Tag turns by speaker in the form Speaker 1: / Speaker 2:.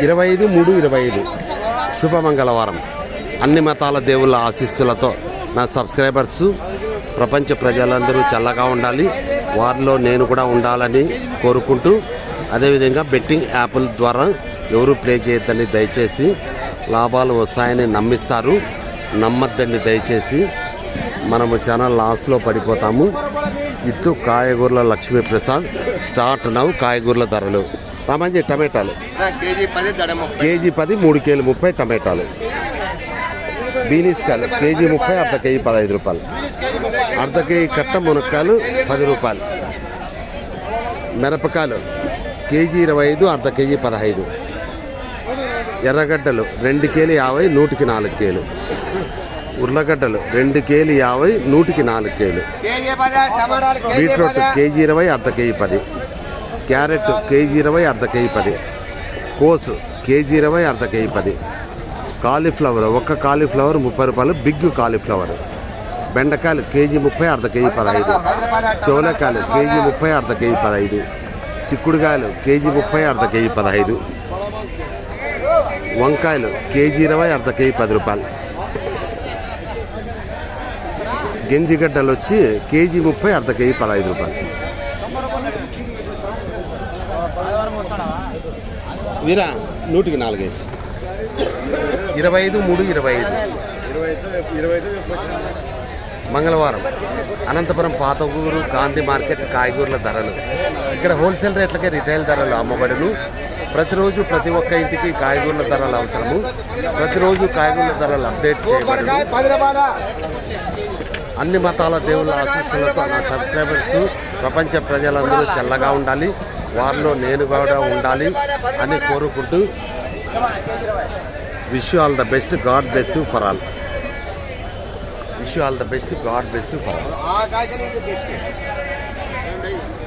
Speaker 1: ఇరవై ఐదు మూడు ఇరవై ఐదు. శుభ మంగళవారం అన్ని మతాల దేవుళ్ళ ఆశీస్సులతో నా సబ్స్క్రైబర్స్ ప్రపంచ ప్రజలందరూ చల్లగా ఉండాలి. వారిలో నేను కూడా ఉండాలని కోరుకుంటూ అదేవిధంగా బెట్టింగ్ యాప్ల ద్వారా ఎవరు ప్లే చేయొద్దని దయచేసి లాభాలు వస్తాయని నమ్మిస్తారు. నమ్మద్దండి దయచేసి. మనము చాలా లాస్లో పడిపోతాము. ఇట్లు కాయగూరల లక్ష్మీప్రసాద్. స్టార్ట్ నవ్వు కాయగూరల ధరలు. రామంజీ టమాటాలు.
Speaker 2: కేజీ పది
Speaker 1: మూడు కేలు ముప్పై టమాటాలు. బీనీస్ కాయలు కేజీ ముప్పై అర్ధ కేజీ పదహైదు రూపాయలు. అర్ధ కేజీ కట్ట మునక్కాయలు పది రూపాయలు. మిరపకాయలు కేజీ ఇరవై ఐదు అర్ధ కేజీ పదహైదు. ఎర్రగడ్డలు రెండు కేలు యాభై నూటికి నాలుగు కేలు ఉర్లగడ్డలు రెండు కేలు యాభై నూటికి నాలుగు కేలు బీట్రూట్ కేజీ ఇరవై అర్ధ కేజీ పది. క్యారెట్ కేజీ ఇరవై అర్ధ కేజీ పది. కోసు కేజీ ఇరవై అర్ధ కేజీ పది. కాలీఫ్లవర్ ఒక్క కాలీఫ్లవర్ ముప్పై రూపాయలు బిగ్ కాలీఫ్లవర్. బెండకాయలు కేజీ ముప్పై అర్ధ కేజీ పదహైదు. చోలకాయలు కేజీ ముప్పై అర్ధ కేజీ పదహైదు. చిక్కుడుకాయలు కేజీ ముప్పై అర్ధ కేజీ పదహైదు. వంకాయలు కేజీ ఇరవై అర్ధ కేజీ పది రూపాయలు. గెంజిగడ్డలు వచ్చి కేజీ ముప్పై అర్ధ కేజీ పదహైదు రూపాయలు. వీరా నూటికి నాలుగైదు ఇరవై ఐదు మూడు ఇరవై ఐదు. మంగళవారం అనంతపురం పాతగూరు గాంధీ మార్కెట్ కాయగూరల ధరలు. ఇక్కడ హోల్సేల్ రేట్లకే రిటైల్ ధరలు అమ్మబడును. ప్రతిరోజు ప్రతి ఒక్క ఇంటికి కాయగూరల ధరలు అవసరము. ప్రతిరోజు కాయగూరల ధరలు అప్డేట్ చేయబడును. అన్ని మతాల దేవుళ్ళ ఆశీస్సులతో నా సబ్స్క్రైబర్స్ ప్రపంచ ప్రజలందరూ చల్లగా ఉండాలి. వారిలో నేను కూడా ఉండాలి అని కోరుకుంటూ wish all the best god best for all wish all the best god best for all